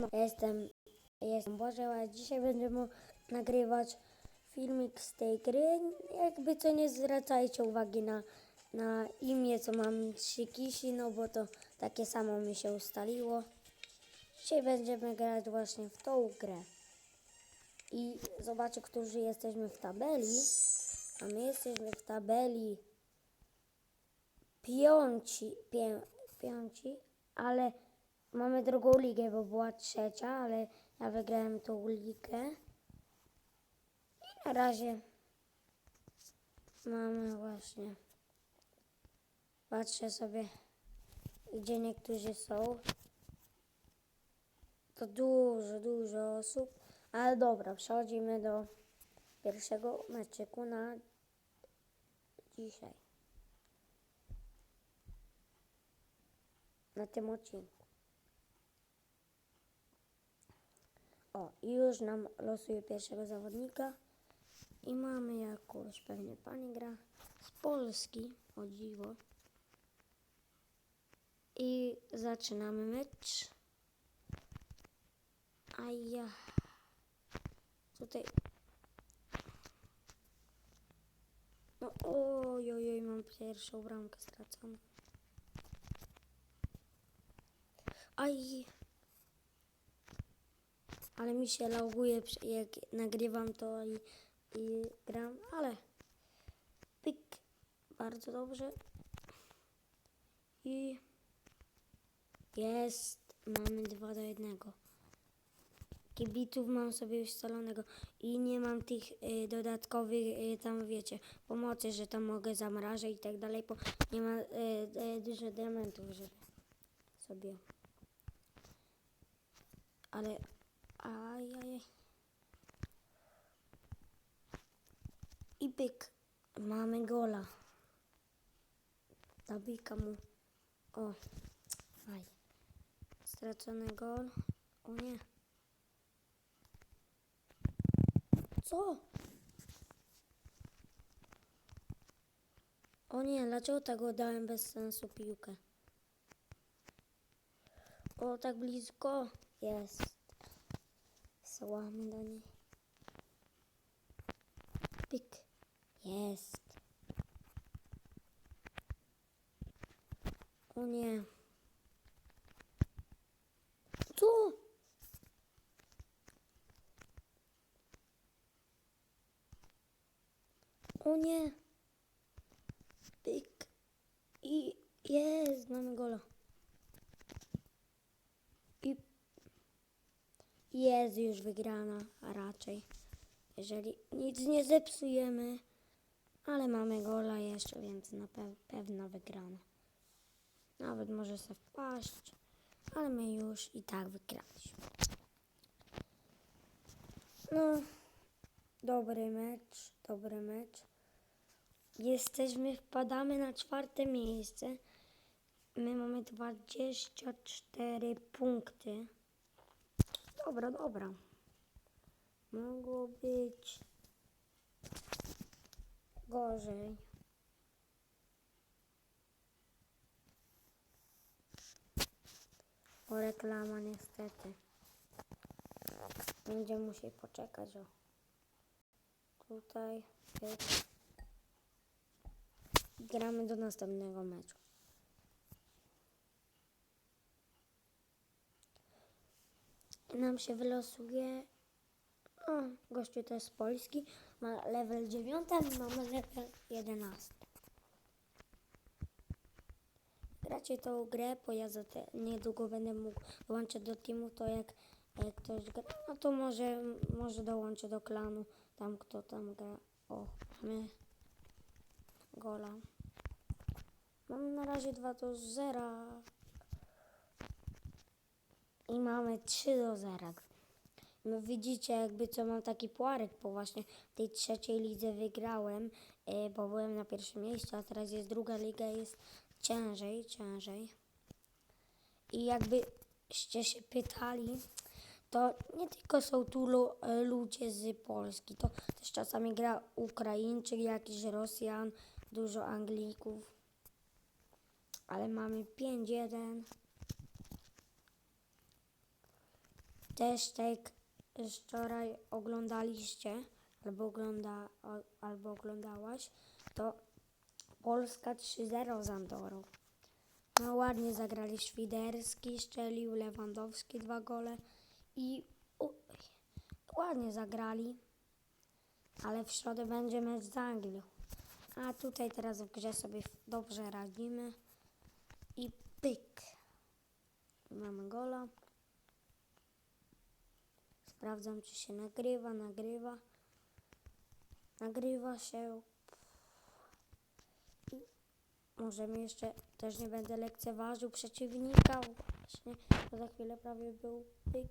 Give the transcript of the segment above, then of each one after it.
Ja jestem, jestem Boże, a dzisiaj będziemy nagrywać filmik z tej gry. Jakby co nie zwracajcie uwagi na, na imię, co mam trzy kisi, no bo to takie samo mi się ustaliło. Dzisiaj będziemy grać właśnie w tą grę. I zobaczę, którzy jesteśmy w tabeli. A my jesteśmy w tabeli piąci, pię, piąci, ale mamy drugą ligę, bo była trzecia, ale ja wygrałem tą ligę. I na razie mamy właśnie. Patrzę sobie, gdzie niektórzy są. To dużo, dużo osób. Ale dobra, przechodzimy do pierwszego meczyku na dzisiaj. Na tym odcinku. O, już nam losuje pierwszego zawodnika. I mamy jakąś pewnie pani gra z Polski, o dziwo. I zaczynamy mecz. A ja tutaj. No oj, oj, oj, mam pierwszą bramkę straconą. Aj. Ale mi się loguje, jak nagrywam to i, i gram, ale pyk, bardzo dobrze. I jest, mamy dwa do jednego. Kibiców mam sobie już scalonego i nie mam tych y, dodatkowych, y, tam wiecie, pomocy, że tam mogę zamrażać i tak dalej, bo nie ma y, y, dużo diamentów, żeby sobie. Ale, ajajaj. I pyk, mamy gola. Zabijka mu. O, aj. Stracony gol. O nie. Co? O nie, dlaczego tak oddałem bez sensu piłkę? O, tak blisko. Jest. Słamy do niej. Pik. Jest. O nie. Co? O nie. Pyk. I jest, mamy gola. I jest już wygrana, a raczej. Jeżeli nic nie zepsujemy, ale mamy gola jeszcze, więc na pe- pewno wygrana. Nawet może se wpaść, ale my już i tak wygraliśmy. No, dobry mecz, dobry mecz. Jesteśmy, wpadamy na czwarte miejsce. My mamy 24 punkty. Dobra, dobra. Mogło być gorzej. O reklama niestety. Będziemy musieli poczekać o. Tutaj. pyk. Gramy do następnego meczu. Nam się wylosuje. O, gościu to jest Polski. Ma level 9, a my mamy level 11. Gracie tą grę, bo ja za te, niedługo będę mógł dołączyć do teamu, to jak, ktoś gra, no to może, może dołączę do klanu, tam kto tam gra. O, mamy gola. Mamy na razie 2 do 0. I mamy 3 do 0. No widzicie jakby co mam taki puarek, bo właśnie w tej trzeciej lidze wygrałem, e, bo byłem na pierwszym miejscu, a teraz jest druga liga, jest ciężej, ciężej. I jakbyście się pytali, to nie tylko są tu e, ludzie z Polski, to też czasami gra Ukraińczyk, jakiś Rosjan, dużo Anglików. Ale mamy 5-1. Też tak wczoraj oglądaliście, albo, ogląda, albo oglądałaś, to Polska 3-0 z Andorą. No ładnie zagrali Świderski, strzelił Lewandowski dwa gole i u, ładnie zagrali, ale w środę będzie mecz z Anglią. A tutaj teraz w grze sobie dobrze radzimy i pyk. Mamy gola. Sprawdzam, czy się nagrywa, nagrywa. Nagrywa się. I możemy jeszcze, też nie będę lekceważył przeciwnika. Właśnie, bo za chwilę prawie był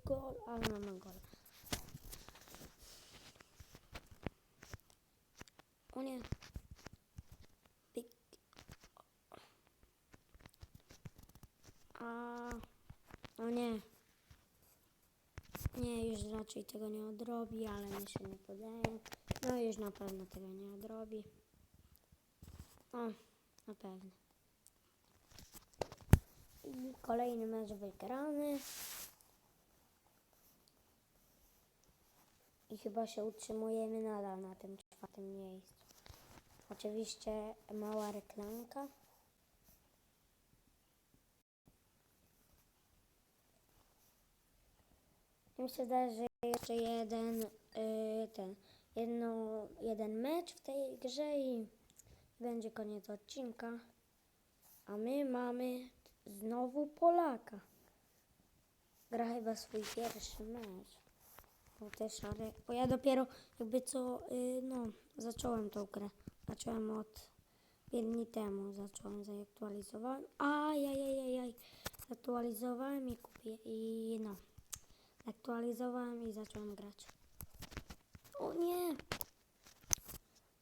gol, ale mamy gol. O nie. Pyk. A, o nie. Nie, już raczej tego nie odrobi, ale mi się nie podaje. No już na pewno tego nie odrobi. O, na pewno. I kolejny mecz wygrany. I chyba się utrzymujemy nadal na tym czwartym miejscu. Oczywiście mała reklamka. Mi się wydaje, że jeszcze jeden, y, ten, jedno, jeden mecz w tej grze i będzie koniec odcinka. A my mamy znowu Polaka. Gra chyba swój pierwszy mecz. Bo te szare, bo ja dopiero jakby co, y, no, zacząłem tą grę. Zacząłem od 5 dni temu, zacząłem, zaktualizowałem. Ajajajajaj, zaktualizowałem i kupię, i no. Aktualizowałem i zacząłem grać. O nie!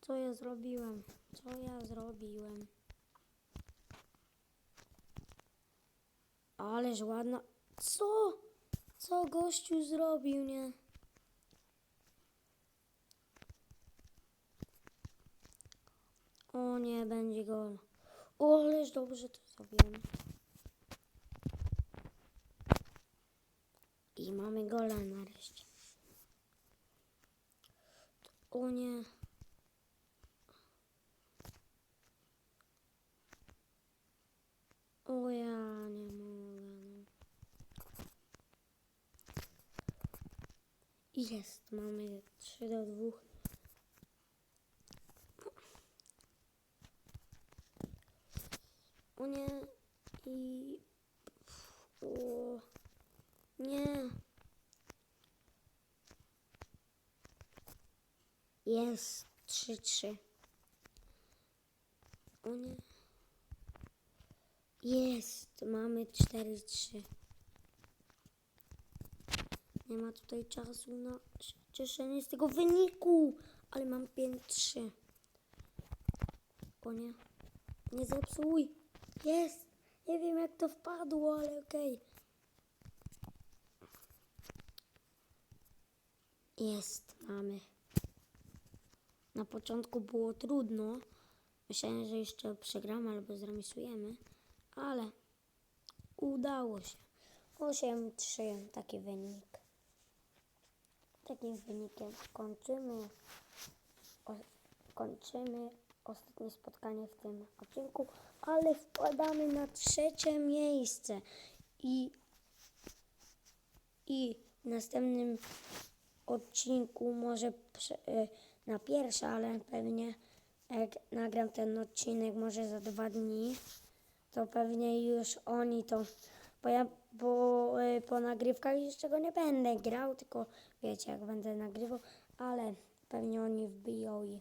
Co ja zrobiłem? Co ja zrobiłem? Ależ ładna. Co? Co gościu zrobił, nie? O nie, będzie gol. O, ależ dobrze to zrobiłem. I mamy gola nareszcie. O nie. O ja nie mogę. No. Jest, mamy 3 do 2. O nie. I... O. Nie. Jest 3-3. O nie. Jest. Mamy 4-3. Nie ma tutaj czasu na cieszenie z tego wyniku. Ale mam 5-3. O nie. Nie zepsuj. Jest. Nie wiem jak to wpadło, ale okej. Jest, mamy. Na początku było trudno. Myślałem, że jeszcze przegramy albo zremisujemy, ale udało się. 8-3 taki wynik. Takim wynikiem kończymy. O, kończymy ostatnie spotkanie w tym odcinku, ale wpadamy na trzecie miejsce i i następnym odcinku, może y, na pierwsze, ale pewnie jak nagram ten odcinek, może za dwa dni, to pewnie już oni to, bo ja bo, y, po nagrywkach jeszcze go nie będę grał, tylko wiecie, jak będę nagrywał, ale pewnie oni wbiją i,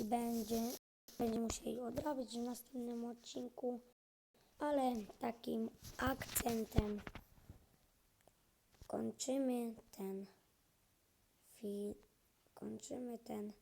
i będzie, będzie musieli odrobić w następnym odcinku, ale takim akcentem kończymy ten film, kończymy ten